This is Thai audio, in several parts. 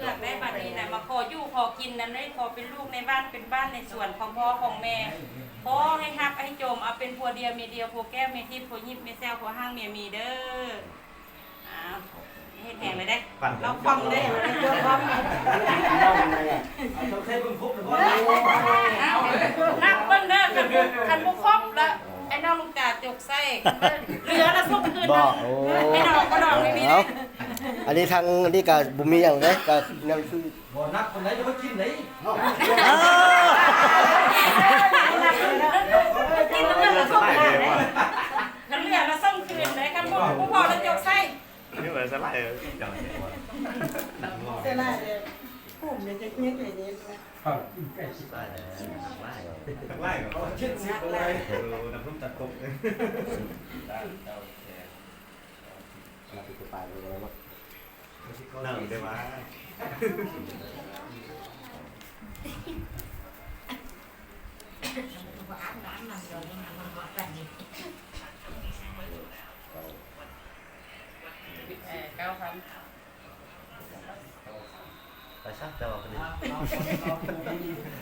เลือกได้บัดนี้นะมาขออยู่ขอกินนั้นได้ขอเป็นลูกในบ้านเป็นบ้านในส่วนของพ่อของแม่ขอให้ฮักให้โจมเอาเป็นผัวเดียวเมียเดียวผัวแก้วเมียทิพย์ผัวยิบเมียแซวผัวห้างเมียมีเด้ออ้าวเฮ็ดแหงเลยได้เราฟังได้เจ้าความเอาใช้เบิ่งครบเลยบ่เอานักเบิ่งเด้อคันบ่คันบ่ครบแล้วไอ้น้องลูกตาจกไส้เหลือแล้วส่งคืนนะโอ้ไอ้ดอกก็ดอกไม่มีเอานะ อันนี้ทางอันนี้ก็บ่มีหยังเด้ก็แนวคือบ่นักคนไหนจะมากินไหนอ้าวกินแล้วมันก็ส่งคืนเลยคันเหลือแล้วส่งคืนเลยคันบ่บ่พอแล้วจกไส้นี่เหมือนสไลด์อย่างแต่ละเด้ผมเนี่ยจะเงี้ยไอ้นี่ไล่ก็เอาเช็ดสิบเลยน้ำพุ่มตัดกบเราไปไปเลยเนาะนั่งได้ไหมเออเก้าพันไปซักจะเอาไป ดิ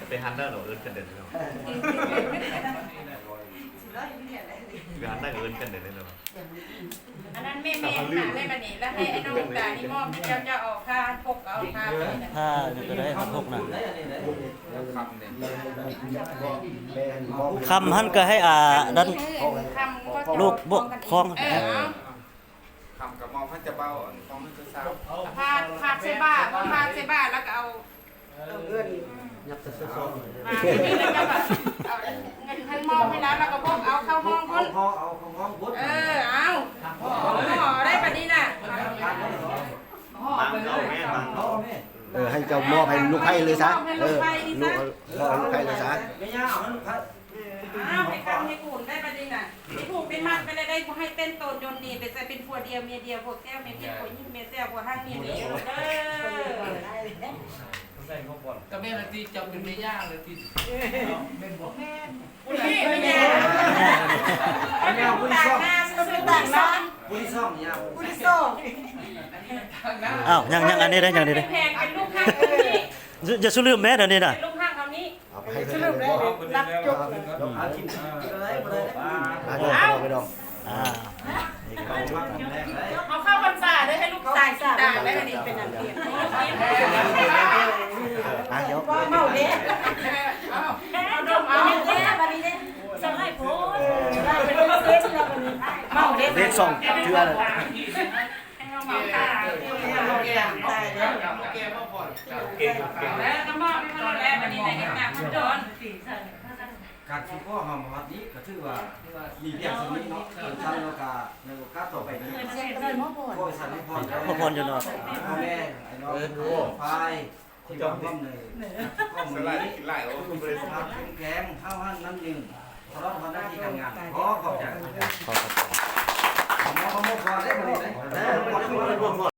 ไปฮันได้หรอเอินกันเด่น เลยไปฮันได้เอินกันเด่นเลยเนาะอันนั้นแม่แม่หาแม่บัดนี้แล้วให้ไอ้น้องลูกตานี่มอบให้เจ้าเจ้าเอาค่าพกเอาค่าไปนะถ้าจะได้ทำพวกนั้นได้อันนี้ได้คำหันก็ให้อ่าดันคำก็ลูกบ่คล้องเออเอาคำกับมองพันจะเบาอ่อนมองพันจะเศร้าพาดพาดเซบ้าพอพาดเซบ้าแล้วก็เอาเงินยับซะๆมาที่นี่แล้วก็แบบเอาเงินท่านม อบให้แล้วแล้วก็พกเอาเข้าห้องเอาพุ่นพอเอาของห้องพุทธเออเอาห่อได้ปะนี้น่ะบังเอาแม่บังเอาเอาแม่เออให้เจ้ามอบให้ลูกไผ่เลยซะเออลูกมอบให้ลูกไผ่เลยซะไม่ยากเอามันพัดเอาให้คำให้กูนได้ปะนี้น่ะที่ผูกเป็นมัดไปเลยได้ให้เต้นโตนยนดีเป็นใส่เป็นผัวเดียวเมียเดียวผัวแก้วเมียเดียวผัวยิ่งเมียแซ่บผัวห้างเมียเดียวเด้อ ใส่ข้าวบอลก็แม่ละตีจับเป็นไม่ยากเลยตีแม่บอกนี่ไม่ยากเอาแนวต่างหน้าซื้อต่างหน้าผู้ที่ซ่อมยาวผู้ที่ส่งทางนั้นอ้าวยังยังอันนี้ได้ยังนี่ได้แพงเป็นลูกห้างเขานี้จะสู้ลืมแม่เดี๋ยวนี้น่ะเป็นลูกห้างเขานี้เอาไปให้สเพิ่นรุปเลยได้รับจบเลยหากินกินอะไรบ่ได้อ่าเดี๋ยวเอาไปดองอ่านี่ก็เอามาแรงได้เอาเข้าพรรษาได้ให้ลูกตายตาได้อันนี้เป็นอันเดียว อะเดี๋ยวว่าเมาเด้เอาเอาดมเอาแค่บัดนี้เด้สมัยโพได้เป็นเซ็ตแล้วบัดนี้เมาเด้เลขสองเทื่อเลยให้เราเมาตาเมาแก่ตายแล้วแกพ่อผ่อนเก่งเก่งแล้วน้ำมันไม่พอแล้วอันนี้ในเอ็กซ์นาคุณโดนการที่พ่อหอมวัดนี้ก็ถือว่ามีเพียงสมิเนาะทำแล้วก็ในโอกาสต่อไปนี้เซ็ตเลยหมอพ่อสันนิพนธ์พ่อพรอยู่เนาะพ่อแม่ไอ้น้องพาย ที่จอมพ่อเลยพ่อสมือลายนี้กินไล่โอ้บริษัทแข็งแกร่งเข้าหันน้ำหนึ่งตลาะกันหน้าที่การงานขอขอบใจขอบคุณขอขอบขอขอบขอได้บใจ